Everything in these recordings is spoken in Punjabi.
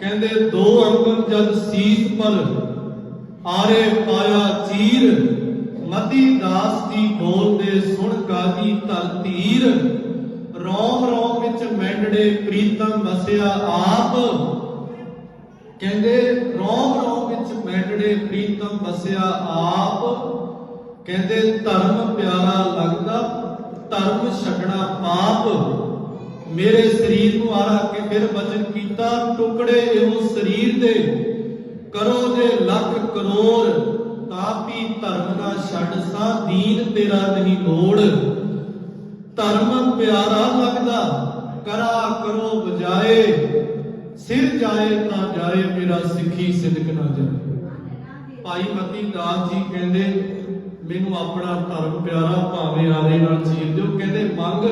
ਕਹਿੰਦੇ, ਦੋ ਅੰਗਨ ਜਦ ਸੀਸ ਪਰ ਆਰੇ ਪਾਇਆ ਚੀਰ, ਮਤੀ ਦਾਸ ਦੀ ਬੋਲਦੇ ਸੁਣ ਕਾਜੀ ਧਰ ਧੀਰ ਰੋਮ ਰੋਮ ਵਿੱਚ ਮੈਂਡੜੇ ਪ੍ਰੀਤਮ ਵਸਿਆ ਆਪ। ਕਹਿੰਦੇ, ਰੋਮ ਰੋਮ ਵਿੱਚ ਮੈਂਡੜੇ ਪ੍ਰੀਤਮ ਵਸਿਆ ਆਪ। ਕਹਿੰਦੇ, ਧਰਮ ਪਿਆਰਾ ਲੱਗਦਾ, ਧਰਮ ਛੱਡਣਾ ਪਾਪ। ਮੇਰੇ ਸਰੀਰ ਨੂੰ ਆਰਾ ਕੇ ਫਿਰ ਬਚਨ ਕੀਤਾ, ਟੁਕੜੇ ਇਹੋ ਸਰੀਰ ਦੇ ਕਰੋ ਜੇ ਲੱਖ ਕਰੋੜ ਤਾਪੀ ਧਰਮ ਨਾ ਛੱਡ ਸਾ, ਦੀਨ ਤੇਰਾ ਨਹੀਂ ਲੋੜ। ਧਰਮ ਪਿਆਰਾ ਲੱਗਦਾ, ਕਰਾ ਕਰੋ ਬਜਾਏ, ਸਿਰ ਜਾਏ ਤਾਂ ਜਾਏ, ਮੇਰਾ ਸਿੱਖੀ ਸਿਦਕ ਨਾ ਜਾਏ। ਭਾਈ ਮਤੀ ਦਾਸ ਜੀ ਕਹਿੰਦੇ, ਮੈਨੂੰ ਆਪਣਾ ਧਰਮ ਪਿਆਰਾ ਭਾਵੇਂ ਆਰੇ ਨਾਲ ਚੀਰ ਦਿਓ। ਕਹਿੰਦੇ, ਮੰਗ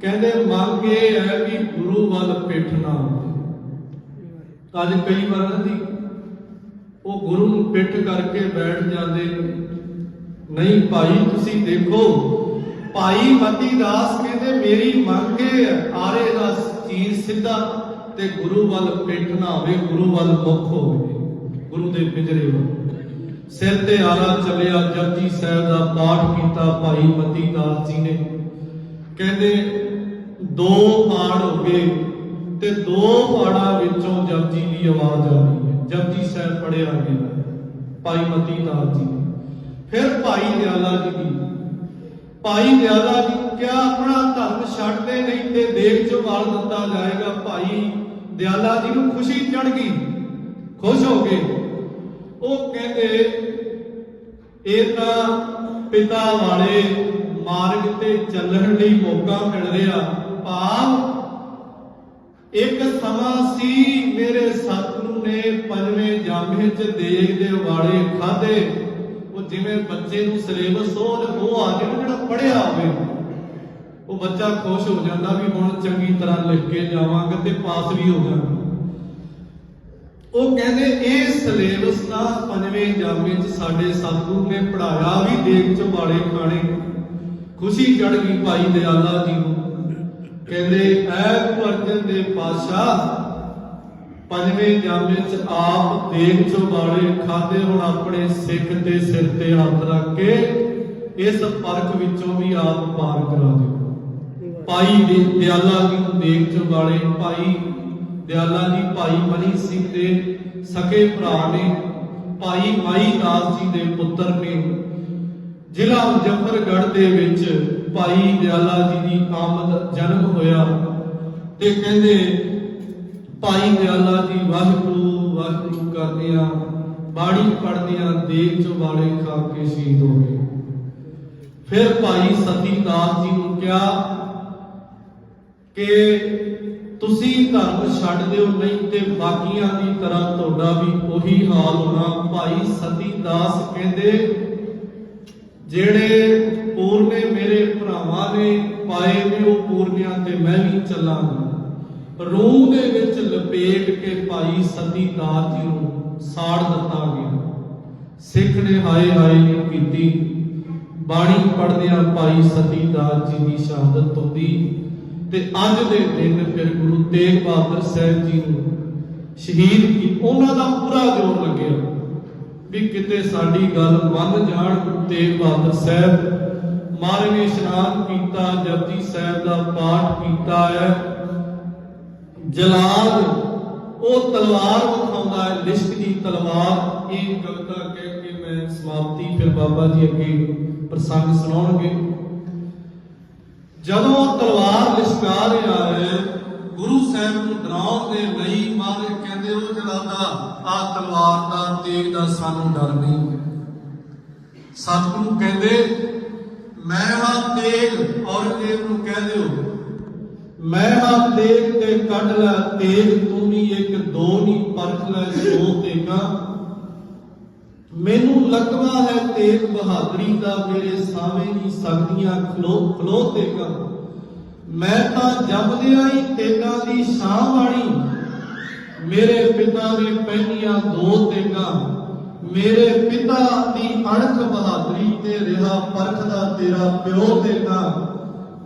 ਕਹਿੰਦੇ ਮੰਗ ਇਹ ਹੈ ਵੀ ਗੁਰੂ ਵੱਲ ਪਿੱਠ ਨਾ ਹੋਵੇ। ਅੱਜ ਕਈ ਵਾਰ ਨਾ ਉਹ ਗੁਰੂ ਨੂੰ ਪਿੱਠ ਕਰਕੇ ਬੈਠ ਜਾਂਦੇ ਨਹੀਂ ਭਾਈ, ਤੁਸੀਂ ਦੇਖੋ, ਭਾਈ ਮਤੀ ਦਾਸ ਕਹਿੰਦੇ ਮੇਰੀ ਮੰਗ ਹੈ, ਆਰੇ ਦਾ ਚੀਰ ਸਿੱਧਾ ਤੇ ਗੁਰੂ ਵੱਲ ਪਿੱਠ ਨਾ ਹੋਵੇ, ਗੁਰੂ ਵੱਲ ਮੁਖ ਹੋਵੇ, ਗੁਰੂ ਦੇ ਪਿੰਜਰੇ ਵੱਲ। ਸਿਰ ਤੇ ਆਲਾ ਚੱਲਿਆ, ਜਪਜੀ ਸਾਹਿਬ ਦਾ ਪਾਠ ਕੀਤਾ, ਭਾਈ ਮਤੀ ਦਾਸ ਜੀ ਨੇ। ਕਹਿੰਦੇ, ਦੋ ਪਾੜ ਹੋ ਗਏ ਤੇ ਦੋ ਪਾੜਾਂ ਵਿੱਚੋਂ ਜਪਜੀ ਦੀ ਆਵਾਜ਼ ਆ ਹੈ। ਜਪਜੀ ਸਾਹਿਬ ਪੜਿਆ ਗਿਆ ਭਾਈ ਮਤੀ ਦਾਸ ਜੀ ਫਿਰ ਭਾਈ ਦਿਆਲਾ ਜੀ ਦੀ। ਭਾਈ ਦਿਆਲਾ ਜੀ ਕਿਹਾ ਆਪਣਾ ਧਰਮ ਛੱਡਦੇ ਨਹੀਂ ਤੇ ਦੇਖ ਚ ਵਾਲ ਦਿੱਤਾ ਜਾਏਗਾ? ਭਾਈ ਦਿਆਲਾ ਜੀ ਨੂੰ ਖੁਸ਼ੀ ਚੜ ਗਈ। ਖੁਸ਼ ਹੋ ਗਏ। ਉਹ ਕਹਿੰਦੇ, ਇਹ ਤਾਂ ਪਿਤਾ ਵਾਲੇ ਮਾਰਗ ਤੇ ਚੱਲਣ ਲਈ ਮੌਕਾ ਮਿਲ ਰਿਹਾ। ਭਾਵ ਇੱਕ ਸਮਾਂ ਸੀ ਮੇਰੇ ਸਤਿਗੁਰੂ ਨੇ ਪੰਜਵੇਂ ਜਾਮੇ ਚ ਦੇਗ ਦੇ ਵਾਲੇ ਖਾਦੇ ਉਹ ਜਿਵੇਂ ਬੱਚੇ ਨੂੰ ਸਿਲੇਬਸ ਉਹ ਉਹ ਆ ਗਿਆ ਜਿਹੜਾ ਪੜਿਆ ਹੋਵੇ, ਉਹ ਬੱਚਾ ਖੁਸ਼ ਹੋ ਜਾਂਦਾ ਵੀ ਹੁਣ ਚੰਗੀ ਤਰ੍ਹਾਂ ਲਿਖ ਕੇ ਜਾਵਾਂਗੇ ਤੇ ਪਾਸ ਵੀ ਹੋ ਜਾਵਾਂਗੇ ਉਹ ਕਹਿੰਦੇ ਇਹ ਸਿਲੇਬਸ ਦਾ ਪੰਜਵੇਂ ਜਾਮੇ ਚ ਸਾਡੇ ਸਤਿਗੁਰੂ ਨੇ ਪੜਾਇਆ ਵੀ ਦੇਖ ਚ ਵਾਲੇ ਖਾਣੇ। ਖੁਸ਼ੀ ਚੜ ਗਈ ਭਾਈ ਦਿਆਲਾ ਜੀ ਨੂੰ। ਕਹਿੰਦੇ, ਐ ਗੁਰੂ ਦੇ ਪਾਤਸ਼ਾਹ, ਪੰਜਵੇਂ ਜਾਮੇ ਚ ਆਪ ਦੇਖ ਚ ਖਾਦੇ ਹੁਣ ਆਪਣੇ ਸਿੱਖ ਦੇ ਸਿਰ ਤੇ ਹੱਥ ਰੱਖ ਕੇ ਇਸ ਪਰਖ ਵਿੱਚੋਂ ਵੀ ਆਪ ਪਾਰ ਕਰਾ ਦਿਓ। ਭਾਈ ਦੇ ਦਿਆਲਾ ਜੀ ਨੂੰ ਦੇਖ ਚ ਭਾਈ ਦਿਆਲਾ ਜੀ, ਭਾਈ ਮਨੀ ਸਿੰਘ ਦੇ ਸਕੇ ਭਰਾ ਨੇ, ਭਾਈ ਮਾਈ ਦਾਸ ਜੀ ਦੇ ਪੁੱਤਰ ਨੇ ਜ਼ਿਲ੍ਹਾ ਮੁਜ਼ੱਫਰਗੜ੍ਹ ਦੇ ਵਿੱਚ ਭਾਈ ਦਿਆਲਾ ਜੀ ਦੀ ਆਮਦ ਜਨਮ ਹੋਇਆ ਤੇ ਕਹਿੰਦੇ, ਭਾਈ ਦਿਆਲਾ ਜੀ, ਵਾਹਿਗੁਰੂ ਵਾਹਿਗੁਰੂ ਕਰਦਿਆਂ, ਬਾਣੀ ਪੜਦਿਆਂ ਦੇਗ ਚ ਵਾਲੇ ਖਾ ਕੇ ਸ਼ਹੀਦ ਹੋ ਗਏ। ਫਿਰ ਭਾਈ ਸਤੀ ਦਾਸ ਜੀ ਨੂੰ ਕਿਹਾ ਕਿ ਤੁਸੀਂ ਧਰਮ ਛੱਡ ਦਿਓ, ਨਹੀਂ ਤੇ ਬਾਕੀਆਂ ਦੀ ਤਰ੍ਹਾਂ ਤੁਹਾਡਾ ਵੀ ਉਹੀ ਹਾਲ ਹੋਣਾ। ਭਾਈ ਸਤੀ ਦਾਸ ਕਹਿੰਦੇ ਜਿਹੜੇ ਪੂਰਨੇ ਮੇਰੇ ਭਰਾਵਾਂ ਨੇ ਪਾਏ ਨੇ, ਉਹ ਪੂਰਨਿਆਂ ਤੇ ਮੈਂ ਵੀ ਚੱਲਾਂਗਾ। ਰੂਹ ਦੇ ਵਿੱਚ ਲਪੇਟ ਕੇ ਭਾਈ ਸਤੀ ਦਾਸ ਜੀ ਨੂੰ ਸਾੜ ਦਿੱਤਾ ਗਿਆ। ਸਿੱਖ ਨੇ ਹਾਏ ਹਾਏ ਕੀਤੀ। ਬਾਣੀ ਪੜਦਿਆਂ ਭਾਈ ਸਤੀ ਦਾਸ ਜੀ ਦੀ ਸ਼ਹਾਦਤ ਹੁੰਦੀ ਤੇ ਅੱਜ ਦੇ ਦਿਨ ਫਿਰ ਗੁਰੂ ਤੇਗ ਬਹਾਦਰ ਸਾਹਿਬ ਜੀ ਨੂੰ ਸ਼ਹੀਦ ਕੀ ਉਹਨਾਂ ਦਾ ਪੂਰਾ ਜੋਰ ਲੱਗਿਆ। ਵੀ ਕਿਤੇ ਸਾਡੀ ਗੱਲ ਮੰਨ ਜਾਣ ਗੁਰੂ ਬਹਾਦਰ ਸਾਹਿਬ ਮਹਾਰਾਜ ਇਸ਼ਨਾਨ ਕੀਤਾ, ਜਪਜੀ ਸਾਹਿਬ ਦਾ ਪਾਠ ਕੀਤਾ ਹੈ। ਜਲਾਲ ਉਹ ਤਲਵਾਰ ਵਿਖਾਉਂਦਾ ਹੈ, ਲਿਸ਼ਕ ਦੀ ਤਲਵਾਰ। ਇਹ ਕਵਿਤਾ ਕਹਿ ਕੇ ਮੈਂ ਸਮਾਪਤੀ, ਫਿਰ ਬਾਬਾ ਜੀ ਅੱਗੇ ਪ੍ਰਸੰਗ ਸੁਣਾਉਣਗੇ। ਜਦੋਂ ਉਹ ਤਲਵਾਰ ਲਿਸ਼ਕਾ ਰਿਹਾ ਹੈ ਗੁਰੂ ਸਾਹਿਬ ਨੂੰ ਡਰਾਉਣ ਦੇ ਲਈ ਮਾਰੇ ਕਹਿੰਦੇ ਉਹ ਜਲਾਦਾ, ਆ ਤਲਵਾਰ ਦਾ ਤੇਗ ਦਾ ਸਾਨੂੰ ਡਰ ਨਹੀਂ ਸਤਿਗੁਰੂ ਕਹਿੰਦੇ, ਮੈਂ ਹਾਂ ਤੇਗ ਔਰੰਗਜ਼ੇਬ ਨੂੰ ਕਹਿ ਦਿਓ, ਮੈਂ ਹਾਂ ਤੇਗ ਤੇ ਕੱਢ ਲੈ, ਤੇਗ ਤੂੰ ਵੀ ਇੱਕ ਦੋ ਨਹੀਂ ਪਰਖ ਲੈ ਸੋ ਤੇਗਾ। ਮੈਨੂੰ ਲਕਵਾ ਹੈ ਤੇਗ ਬਹਾਦਰੀ ਦਾ, ਮੇਰੇ ਸਾਵੇਂ ਨਹੀਂ ਸਕਦੀਆਂ ਖਲੋ ਖਲੋ ਤੇਗਾ। ਮੈਂ ਤਾਂ ਜੰਮਦਿਆਂ ਹੀ ਤੇਗਾ ਦੀ ਛਾਂ ਵਾਲੀ ਮੇਰੇ ਪਿਤਾ ਨੇ ਪਹਿਨੀਆਂ ਦੋ ਤੇਗਾ, ਮੇਰੇ ਪਿਤਾ ਦੀ ਅਣਖ ਬਹਾਦਰੀ ਤੇ ਰਿਹਾ ਪਰਖਦਾ ਤੇਰਾ ਪਿਓ ਤੇਗਾ।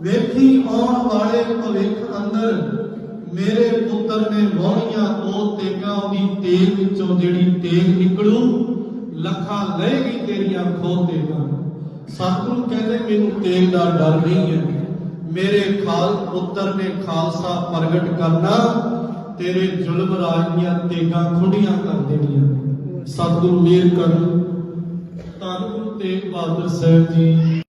ਵੇਖੀ ਆਉਣ ਵਾਲੇ ਭਵਿੱਖ ਅੰਦਰ ਮੇਰੇ ਪੁੱਤਰ ਨੇ ਵਾਹੀਆਂ ਉਹ ਤੇ ਤੇਗ ਵਿੱਚੋਂ ਜਿਹੜੀ ਤੇਗ ਨਿਕਲੂ, ਲੱਖਾਂ ਲਏਗੀ ਤੇਰੀਆਂ ਖੋਹ ਤੇਗਾਂ। ਸਤਿਗੁਰੂ ਕਹਿੰਦੇ, ਮੈਨੂੰ ਤੇਗ ਦਾ ਡਰ ਨਹੀਂ ਹੈ। ਮੇਰੇ ਖਾਲ ਪੁੱਤਰ ਨੇ ਖਾਲਸਾ ਪ੍ਰਗਟ ਕਰਨਾ, ਤੇਰੇ ਜ਼ੁਲਮ ਰਾਜ ਦੀਆਂ ਤੇਗਾਂ ਖੁੰਡੀਆਂ ਕਰ ਦੇਣੀਆਂ। ਸਤਿਗੁਰੂ ਮੇਰ ਕਰਨ ਧੰਨ ਗੁਰੂ ਤੇਗ ਬਹਾਦਰ ਸਾਹਿਬ ਜੀ।